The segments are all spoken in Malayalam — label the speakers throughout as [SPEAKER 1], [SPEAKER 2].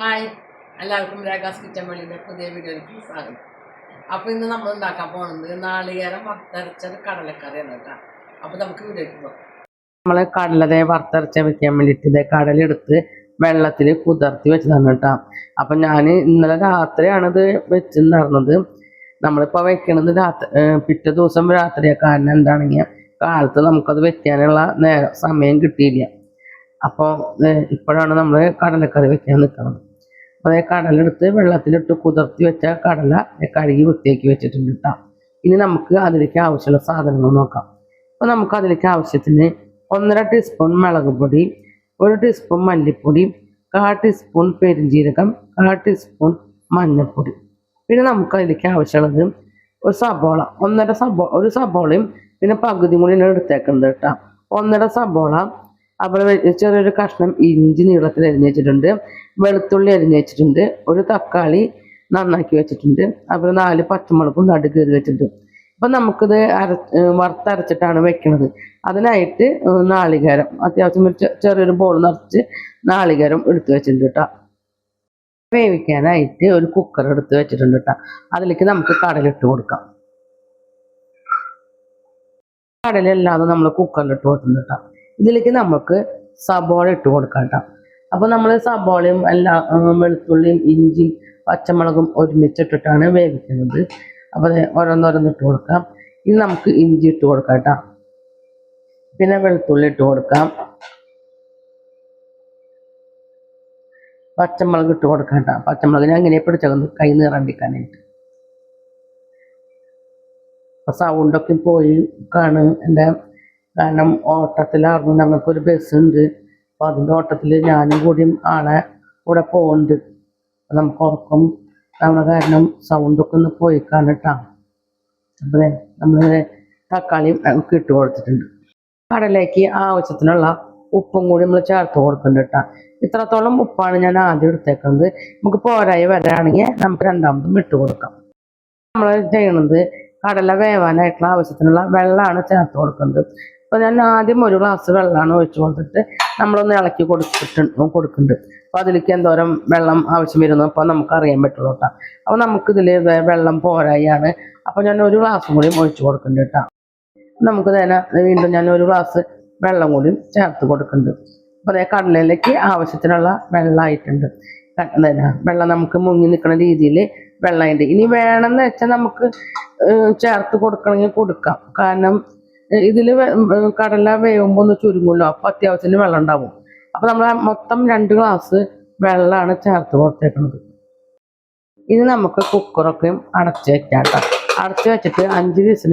[SPEAKER 1] ഹായ്. എല്ലാവർക്കും രേഖാസ് കിച്ചൻ വെളിയുടെ പുതിയ വീഡിയോയിലേക്ക് സ്വാഗതം. അപ്പോൾ ഇന്ന് നമ്മൾ ഉണ്ടാക്കാൻ പോകുന്നത് നാളികേരം വറുത്തരച്ചത് കടലക്കറിയാണ് കേട്ടോ. അപ്പോൾ നമുക്ക് വീഡിയോയ്ക്ക് പോകാം. നമ്മൾ കടലതെ വറുത്തരച്ച വെക്കാൻ വേണ്ടിയിട്ട് കടലെടുത്ത് വെള്ളത്തിൽ കുതിർത്തി വെച്ചതാണ് കേട്ടോ. അപ്പം ഞാൻ ഇന്നലെ രാത്രിയാണിത് വെച്ചിട്ടുണ്ടായിരുന്നത് നമ്മളിപ്പോൾ വെക്കണത് രാത്രി പിറ്റേ ദിവസം രാത്രിയാണ് കാരണം എന്താണെങ്കിൽ കാലത്ത് നമുക്കത് വെക്കാനുള്ള നേരം സമയം കിട്ടിയില്ല. അപ്പോൾ ഇപ്പോഴാണ് നമ്മൾ കടലക്കറി വെക്കാൻ നിൽക്കുന്നത് അപ്പോൾ അതേ കടലെടുത്ത് വെള്ളത്തിലിട്ട് കുതിർത്തി വെച്ച കടല കഴുകി വൃത്തിയാക്കി വെച്ചിട്ടുണ്ട് കേട്ടോ ഇനി നമുക്ക് അതിലേക്ക് ആവശ്യമുള്ള സാധനങ്ങൾ നോക്കാം. അപ്പോൾ നമുക്ക് അതിലേക്ക് ആവശ്യത്തിന് ഒന്നര ടീസ്പൂൺ മുളക് പൊടി ഒരു ടീസ്പൂൺ മല്ലിപ്പൊടി കാ ടീസ്പൂൺ പെരിഞ്ജീരകം കാ ടീസ്പൂൺ മഞ്ഞൾപ്പൊടി പിന്നെ നമുക്ക് അതിലേക്ക് ആവശ്യമുള്ളത് ഒരു സബോള ഒന്നര സബോ ഒരു സബോളയും പിന്നെ പകുതിയും കൂടി ഞാൻ എടുത്തേക്കുന്നത് കേട്ടോ ഒന്നര സബോള അപ്പോൾ ചെറിയൊരു കഷ്ണം ഇഞ്ചി നീളത്തിൽ അരിഞ്ഞ് വെച്ചിട്ടുണ്ട്. വെളുത്തുള്ളി അരിഞ്ഞ് വെച്ചിട്ടുണ്ട്. ഒരു തക്കാളി നന്നാക്കി വെച്ചിട്ടുണ്ട്. അപ്പോൾ നാല് പച്ചമുളകും നടു കയറി വെച്ചിട്ടുണ്ട്. അപ്പം നമുക്കിത് അര വറുത്തരച്ചിട്ടാണ് വെക്കുന്നത് അതിനായിട്ട് നാളികേരം. അത്യാവശ്യം ഒരു ചെറിയൊരു ബോൾ നിറച്ച് നാളികേരം എടുത്തു വെച്ചിട്ടുണ്ട് കേട്ടോ വേവിക്കാനായിട്ട് ഒരു കുക്കർ എടുത്ത് വെച്ചിട്ടുണ്ട് കേട്ടോ അതിലേക്ക് നമുക്ക് കടലിട്ട് കൊടുക്കാം. കടലല്ലാതെ നമ്മൾ കുക്കറിലിട്ട് കൊടുക്കുന്നുണ്ട് കേട്ടോ ഇതിലേക്ക് നമുക്ക് സബോള ഇട്ട് കൊടുക്കാം കേട്ടോ. അപ്പോൾ നമ്മൾ സബോളയും എല്ലാ വെളുത്തുള്ളിയും ഇഞ്ചിയും പച്ചമുളകും ഒരുമിച്ചിട്ടിട്ടാണ് വേവിക്കുന്നത്. അപ്പോൾ ദേ ഓരോന്നോരോന്ന് ഇട്ട് കൊടുക്കാം. ഇനി നമുക്ക് ഇഞ്ചി ഇട്ട് കൊടുക്കാം കേട്ടോ. പിന്നെ വെളുത്തുള്ളി ഇട്ട് കൊടുക്കാം. പച്ചമുളക് ഇട്ട് കൊടുക്കാം കേട്ടോ. പച്ചമുളക് ഞാൻ ഇങ്ങനെ പിടിച്ചത് കൈ നീറണ്ടിക്കാനായിട്ട് അപ്പോൾ സൗണ്ടൊക്കെ പോയി കാണും എന്റെ കാരണം ഓട്ടത്തിലായിരുന്നു ഞങ്ങൾക്കൊരു ബസ് ഉണ്ട് അപ്പോൾ അതിന്റെ ഓട്ടത്തിൽ ഞാനും കൂടിയും ആളെ കൂടെ പോകുന്നുണ്ട് നമുക്ക് ഉറക്കം നമ്മുടെ കാരണം സൗണ്ടൊക്കെ ഒന്ന് പോയി കാണിട്ടാ അപ്പോൾ നമ്മൾ തക്കാളിയും നമുക്ക് ഇട്ട് കൊടുത്തിട്ടുണ്ട്. കടലേക്ക് ആവശ്യത്തിനുള്ള ഉപ്പും കൂടി നമ്മൾ ചേർത്ത് കൊടുക്കുന്നുണ്ട് കേട്ടോ ഇത്രത്തോളം ഉപ്പാണ് ഞാൻ ആദ്യം എടുത്തേക്കുന്നത്. നമുക്ക് പോരായി വരാണെങ്കിൽ നമുക്ക് രണ്ടാമതും ഇട്ട് കൊടുക്കാം. നമ്മൾ ചെയ്യണത് കടല വേവാനായിട്ടുള്ള ആവശ്യത്തിനുള്ള വെള്ളമാണ് ചേർത്ത് കൊടുക്കുന്നത്. അപ്പോൾ ഞാൻ ആദ്യം ഒരു ഗ്ലാസ് വെള്ളമാണ് ഒഴിച്ചു കൊടുത്തിട്ട് നമ്മളൊന്ന് ഇളക്കി കൊടുത്തിട്ടുണ്ട് കൊടുക്കുന്നുണ്ട്. അപ്പോൾ അതിലേക്ക് എന്തോരം വെള്ളം ആവശ്യം വരുന്നു അപ്പോൾ നമുക്ക് അറിയാൻ പറ്റുള്ളൂ കേട്ടോ അപ്പോൾ നമുക്കിതിൽ വെള്ളം പോരായാണ്. അപ്പോൾ ഞാൻ ഒരു ഗ്ലാസ്സും കൂടി ഒഴിച്ചു കൊടുക്കുന്നുണ്ട് കേട്ടോ നമുക്ക് തന്നെ വീണ്ടും ഞാൻ ഒരു ഗ്ലാസ് വെള്ളം കൂടി ചേർത്ത് കൊടുക്കുന്നുണ്ട്. അപ്പോൾ അതേ കടലയിലേക്ക് ആവശ്യത്തിനുള്ള വെള്ളമായിട്ടുണ്ട് വെള്ളം നമുക്ക് മുങ്ങി നിൽക്കുന്ന രീതിയിൽ വെള്ളമുണ്ട് ഇനി വേണമെന്ന് വെച്ചാൽ നമുക്ക് ചേർത്ത് കൊടുക്കണമെങ്കിൽ കൊടുക്കാം. കാരണം ഇതിൽ കടല വേവുമ്പോൾ ഒന്ന് ചുരുങ്ങുമല്ലോ അപ്പോൾ അത്യാവശ്യത്തിന് വെള്ളം ഉണ്ടാവും. അപ്പോൾ നമ്മൾ മൊത്തം രണ്ട് ഗ്ലാസ് വെള്ളമാണ് ചേർത്ത് കൊടുത്തേക്കുന്നത് ഇത് നമുക്ക് കുക്കറൊക്കെ അടച്ച് വെക്കാം കേട്ടോ അടച്ച് വെച്ചിട്ട് അഞ്ച് വിസിൽ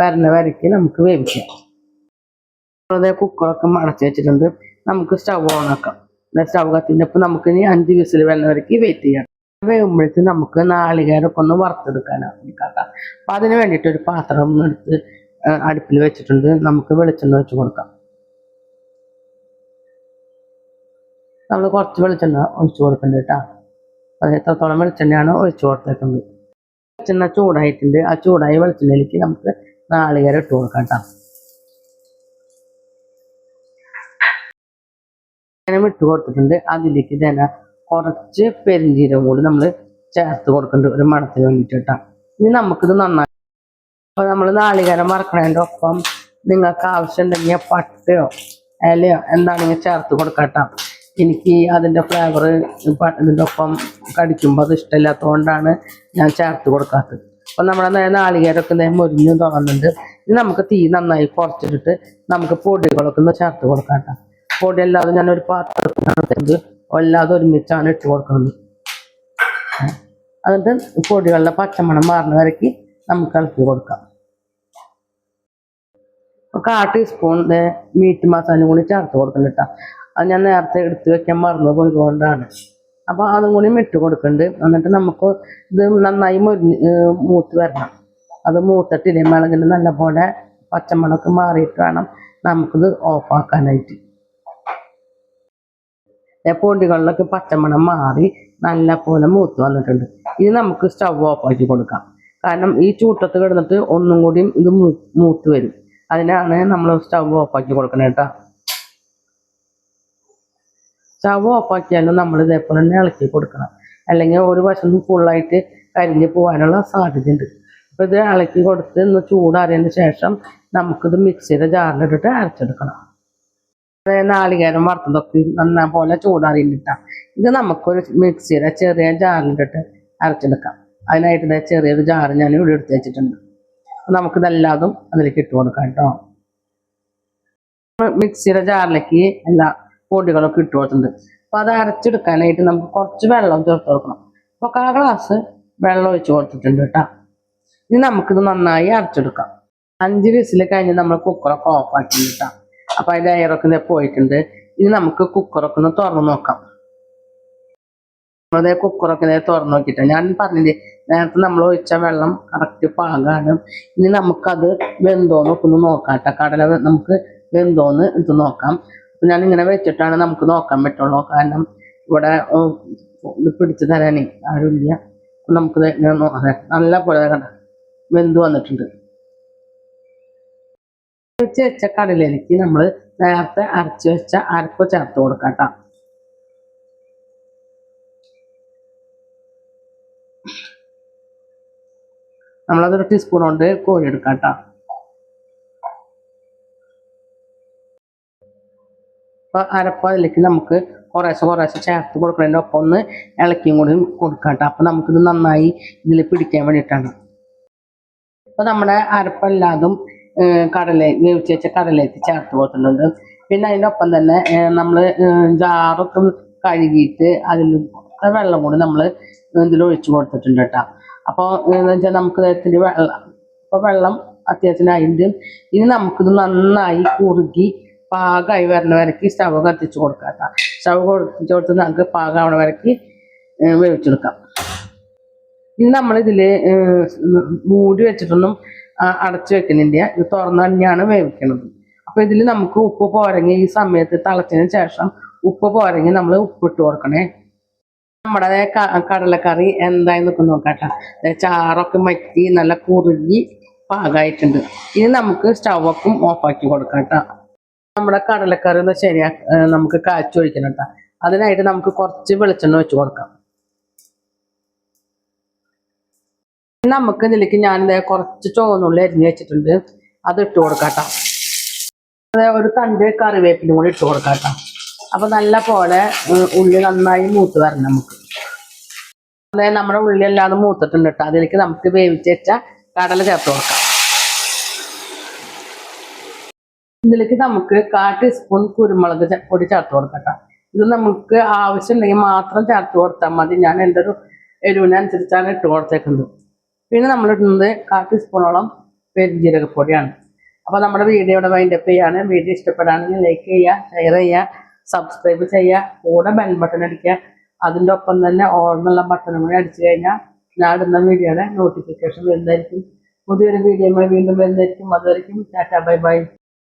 [SPEAKER 1] വരുന്ന വരയ്ക്ക് നമുക്ക് വേവിക്കാം. അതേ കുക്കറൊക്കെ അടച്ച് വെച്ചിട്ടുണ്ട്. നമുക്ക് സ്റ്റവ് ഓൺ ആക്കാം. സ്റ്റവ് കത്തിന്റെ നമുക്ക് ഇനി അഞ്ച് വിസിൽ വരുന്ന വരയ്ക്ക് വെയിറ്റ് ചെയ്യാം. വേകുമ്പോഴേക്കും നമുക്ക് നാളികേരൊക്കെ ഒന്ന് വറുത്തെടുക്കാനാണ് കേട്ടോ അപ്പം അതിന് വേണ്ടിയിട്ട് ഒരു പാത്രം എടുത്ത് അടുപ്പിൽ വെച്ചിട്ടുണ്ട്. നമുക്ക് വെളിച്ചെണ്ണ വെച്ച് കൊടുക്കാം. നമ്മൾ കുറച്ച് വെളിച്ചെണ്ണ ഒഴിച്ചു കൊടുക്കുന്നുണ്ട് കേട്ടോ. അത് എത്രത്തോളം വെളിച്ചെണ്ണയാണ് ഒഴിച്ചു കൊടുത്തേക്കുന്നത്. വെളിച്ചെണ്ണ ചൂടായിട്ടുണ്ട്. ആ ചൂടായ വെളിച്ചെണ്ണയിലേക്ക് നമുക്ക് നാളികേരം ഇട്ട് കൊടുക്കാം കേട്ടോ. അങ്ങനെ ഇട്ട് കൊടുത്തിട്ടുണ്ട്. അതിലേക്ക് തന്നെ കുറച്ച് പെരിഞ്ചീരം കൂടി നമ്മൾ ചേർത്ത് കൊടുക്കുന്നുണ്ട് ഒരു മണത്തിന് വേണ്ടിയിട്ട് കേട്ടോ. ഇനി നമുക്കിത് നന്നായി അപ്പോൾ നമ്മൾ നാളികേരം വറക്കണതിന്റെ ഒപ്പം നിങ്ങൾക്ക് ആവശ്യമുണ്ടെങ്കിൽ പട്ടയോ ഇലയോ എന്താണെങ്കിൽ ചേർത്ത് കൊടുക്കട്ടോ. എനിക്ക് അതിന്റെ ഫ്ലേവർ ഇതിന്റെ ഒപ്പം കടിക്കുമ്പോൾ അത് ഇഷ്ടമില്ലാത്തതുകൊണ്ടാണ് ഞാൻ ചേർത്ത് കൊടുക്കാത്തത്. അപ്പോൾ നമ്മുടെ നാളികേരമൊക്കെ മുരിഞ്ഞ് തോന്നുന്നുണ്ട്. ഇനി നമുക്ക് തീ നന്നായി കുറച്ചിട്ട് നമുക്ക് പൊടികളൊക്കെ ഒന്ന് ചേർത്ത് കൊടുക്കാം പൊടി അല്ലാതെ ഞാൻ ഒരു പാത്രത്തിലാണ് എടുത്തത് അല്ലാതെ ഒരുമിച്ചാണ് ഇട്ട് കൊടുക്കുന്നത്. എന്നിട്ട് പൊടികളുടെ പച്ചമണം മാറുന്ന വരയ്ക്ക് നമുക്ക് ഇളക്കി കൊടുക്കാം. ഒക്കെ ആ ടീസ്പൂൺ മീറ്റ് മസാലയും കൂടി ചേർത്ത് കൊടുക്കണം കേട്ടോ അത് ഞാൻ നേരത്തെ എടുത്ത് വെക്കാൻ മറന്നു പോയതുകൊണ്ടാണ് അപ്പോൾ അതും കൂടി ഇട്ട് കൊടുക്കുന്നുണ്ട് എന്നിട്ട് നമുക്ക് ഇത് നന്നായി മുരിഞ്ഞ് മൂത്ത് വരണം. അത് മൂത്തിട്ടില്ലേ? മുളകിന് നല്ലപോലെ പച്ചമുളക് മാറിയിട്ട് വേണം നമുക്കിത് ഓഫാക്കാനായിട്ട് പൊടികളിലൊക്കെ പച്ചമണം മാറി നല്ല പോലെ മൂത്ത് വന്നിട്ടുണ്ട്. ഇനി നമുക്ക് സ്റ്റവ് ഓഫ് ആക്കി കൊടുക്കാം. കാരണം ഈ ചൂട്ടത്ത് കിടന്നിട്ട് ഒന്നും കൂടിയും ഇത് മൂത്ത് വരും. അതിനാണ് നമ്മൾ സ്റ്റവ് ഓഫ് കൊടുക്കണം കേട്ടോ. സ്റ്റവ് ഓഫാക്കിയാലും നമ്മൾ ഇതേപോലെ തന്നെ ഇളക്കി കൊടുക്കണം. അല്ലെങ്കിൽ ഒരു വശം ഫുള്ളായിട്ട് കരിഞ്ഞ് പോകാനുള്ള സാധ്യതയുണ്ട്. അപ്പോൾ ഇത് ഇളക്കി കൊടുത്ത് ഒന്ന് ചൂടാറിയതിന് ശേഷം നമുക്കിത് മിക്സിയുടെ ജാറിലിട്ടിട്ട് അരച്ചെടുക്കണം. നാളികേരം വറുത്തതൊക്കെ നന്നാ പോലെ ചൂടാറിയിട്ടാണ് ഇത് നമുക്കൊരു മിക്സിയുടെ ചെറിയ ജാറിലിട്ടിട്ട് അരച്ചെടുക്കാം. അതിനായിട്ട് ചെറിയൊരു ജാറ് ഞാൻ ഇവിടെ എടുത്ത് വെച്ചിട്ടുണ്ട്. അപ്പോൾ നമുക്കിതെല്ലാതും അതിലേക്ക് ഇട്ട് കൊടുക്കാം കേട്ടോ. മിക്സിയുടെ ജാറിലേക്ക് എല്ലാ പൊടികളൊക്കെ ഇട്ട് കൊടുത്തിട്ടുണ്ട്. അപ്പൊ അത് അരച്ചെടുക്കാനായിട്ട് നമുക്ക് കുറച്ച് വെള്ളം ചേർത്ത് കൊടുക്കണം. അപ്പൊ കാ ഗ്ലാസ് വെള്ളം ഒഴിച്ച് കൊടുത്തിട്ടുണ്ട് കേട്ടോ. ഇനി നമുക്കിത് നന്നായി അരച്ചെടുക്കാം. അഞ്ച് വിസിൽ കഴിഞ്ഞ് നമ്മൾ കുക്കറൊക്കെ ഓഫ് ആക്കി കേട്ടോ. അപ്പൊ അതിന്റെ എയറൊക്കെ പോയിട്ടുണ്ട്. ഇനി നമുക്ക് കുക്കറൊക്കെ ഒന്ന് തുറന്നു നോക്കാം. അതേ കുക്കറൊക്കെ നേരെ തുറന്നു നോക്കിയിട്ട്. ഞാൻ പറഞ്ഞില്ലേ നേരത്തെ നമ്മൾ ഒഴിച്ച വെള്ളം കറക്റ്റ് പാകമാണ് ഇനി നമുക്കത് വെന്തോന്ന് ഒക്കെ നോക്കാം കേട്ടോ കടല നമുക്ക് വെന്തോന്ന് ഇത് നോക്കാം. അപ്പൊ ഞാൻ ഇങ്ങനെ വെച്ചിട്ടാണ് നമുക്ക് നോക്കാൻ പറ്റുള്ളൂ. കാരണം ഇവിടെ പിടിച്ചു തരാനേ ആരുമില്ല. അപ്പൊ നമുക്കിത് ഇങ്ങനെ നല്ല പോലെ കണ്ട വെന്ത് വന്നിട്ടുണ്ട്. വെച്ച് വെച്ച കടലേക്ക് നമ്മൾ നേരത്തെ അരച്ച് വെച്ച അരപ്പ് ചേർത്ത് കൊടുക്കാം കേട്ടോ നമ്മളതൊരു ടീസ്പൂൺ കൊണ്ട് കോഴി എടുക്കാം കേട്ടോ. അപ്പൊ അരപ്പ് അതിലേക്ക് നമുക്ക് കുറേശ്ശെ കുറേശ്ശെ ചേർത്ത് കൊടുക്കുന്നതിന്റെ ഒപ്പം ഒന്ന് ഇളക്കിയും കൂടി കൊടുക്കാം കേട്ടോ. അപ്പം നമുക്കിത് നന്നായി ഇതിൽ പിടിക്കാൻ വേണ്ടിയിട്ടാണ്. അപ്പൊ നമ്മുടെ അരപ്പല്ലാതും കടല വേവിച്ച് വെച്ച കടലേക്ക് ചേർത്ത് കൊടുത്തിട്ടുണ്ട്. പിന്നെ അതിന്റെ ഒപ്പം തന്നെ നമ്മൾ ജാറൊക്കെ കഴുകിയിട്ട് അതിൽ വെള്ളം കൂടി നമ്മൾ ഇതിൽ ഒഴിച്ച് കൊടുത്തിട്ടുണ്ട് കേട്ടോ. അപ്പോൾ എന്ന് വെച്ചാൽ നമുക്ക് വെള്ളം അപ്പോൾ വെള്ളം അത്യാവശ്യമായിട്ട് ഇനി നമുക്കിത് നന്നായി കുറുകി പാകമായി വരണ വരയ്ക്ക് സ്റ്റവ് കത്തിച്ച് കൊടുക്കാം സ്റ്റവ് കത്തിച്ച് കൊടുത്ത് നമുക്ക് പാകമാവണ വരയ്ക്ക് ഏർ വേവിച്ചെടുക്കാം. ഇനി നമ്മളിതിൽ മൂടി വെച്ചിട്ടൊന്നും അടച്ചു വെക്കുന്നില്ല ഇത് തുറന്നു തന്നെയാണ് വേവിക്കുന്നത് അപ്പൊ ഇതിൽ നമുക്ക് ഉപ്പ് പോരങ്ങി ഈ സമയത്ത് തിളച്ചതിന് ശേഷം ഉപ്പ് പോരങ്ങി നമ്മൾ ഉപ്പിട്ട് കൊടുക്കണേ. നമ്മുടെ കടലക്കറി എന്തായി നിൽക്കും നോക്കട്ടെ ചാറൊക്കെ മറ്റി നല്ല കുറുകി പാകമായിട്ടുണ്ട് ഇനി നമുക്ക് സ്റ്റവക്കും ഓഫാക്കി കൊടുക്കാം കേട്ടോ നമ്മുടെ കടലക്കറി ഒന്ന് ശരിയാ നമുക്ക് നമുക്ക് കാച്ചൊഴിക്കണം കേട്ടോ അതിനായിട്ട് നമുക്ക് കുറച്ച് വെളിച്ചെണ്ണ വെച്ച് കൊടുക്കാം. നമുക്ക് ഇതിലേക്ക് ഞാനിത് കുറച്ച് ചുവന്നുള്ളി അരിഞ്ഞ് വെച്ചിട്ടുണ്ട്. അത് ഇട്ട് കൊടുക്കാം കേട്ടോ അത് ഒരു തണ്ട് കറിവേപ്പിലും കൂടി ഇട്ട് കൊടുക്കാം കേട്ടോ അപ്പൊ നല്ല പോലെ ഉള്ളി നന്നായി മൂത്ത് വരണം നമുക്ക്. അതായത് നമ്മുടെ ഉള്ളി അല്ലാതെ മൂത്തിട്ടുണ്ട് കേട്ടോ അതിലേക്ക് നമുക്ക് വേവിച്ച് വെച്ച കടല ചേർത്ത് കൊടുക്കാം. ഇതിലേക്ക് നമുക്ക് കാ ടീസ്പൂൺ കുരുമുളക് പൊടി ചേർത്ത് കൊടുക്കാം കേട്ടോ ഇത് നമുക്ക് ആവശ്യമുണ്ടെങ്കിൽ മാത്രം ചേർത്ത് കൊടുത്താൽ മതി. ഞാൻ എന്റെ ഒരു എരിവിനനുസരിച്ചാണ് ഇട്ട് കൊടുത്തേക്കുന്നത്. പിന്നെ നമ്മൾ ഇടുന്നത് കാ ടീസ്പൂണോളം പെരുംജീരകപ്പൊടിയാണ്. അപ്പോൾ നമ്മുടെ വീഡിയോ ഇവിടെ വൈൻഡപ്പ് ചെയ്യാണ്. വീഡിയോ ഇഷ്ടപ്പെടുകയാണെങ്കിൽ ലൈക്ക് ചെയ്യുക ഷെയർ ചെയ്യുക സബ്സ്ക്രൈബ് ചെയ്യുക കൂടെ ബെൽ ബട്ടൺ അടിക്കുക. അതിന്റെ ഒപ്പം തന്നെ ഓർമ്മയുള്ള ബട്ടണും കൂടി അടിച്ചു കഴിഞ്ഞാൽ ഞാൻ ഇടുന്ന വീഡിയോയുടെ നോട്ടിഫിക്കേഷൻ വരുന്നതായിരിക്കും. പുതിയൊരു വീഡിയോയുമായി വീണ്ടും വരുന്നതായിരിക്കും. അതുവരേക്കും ടാറ്റാ ബൈ ബൈ.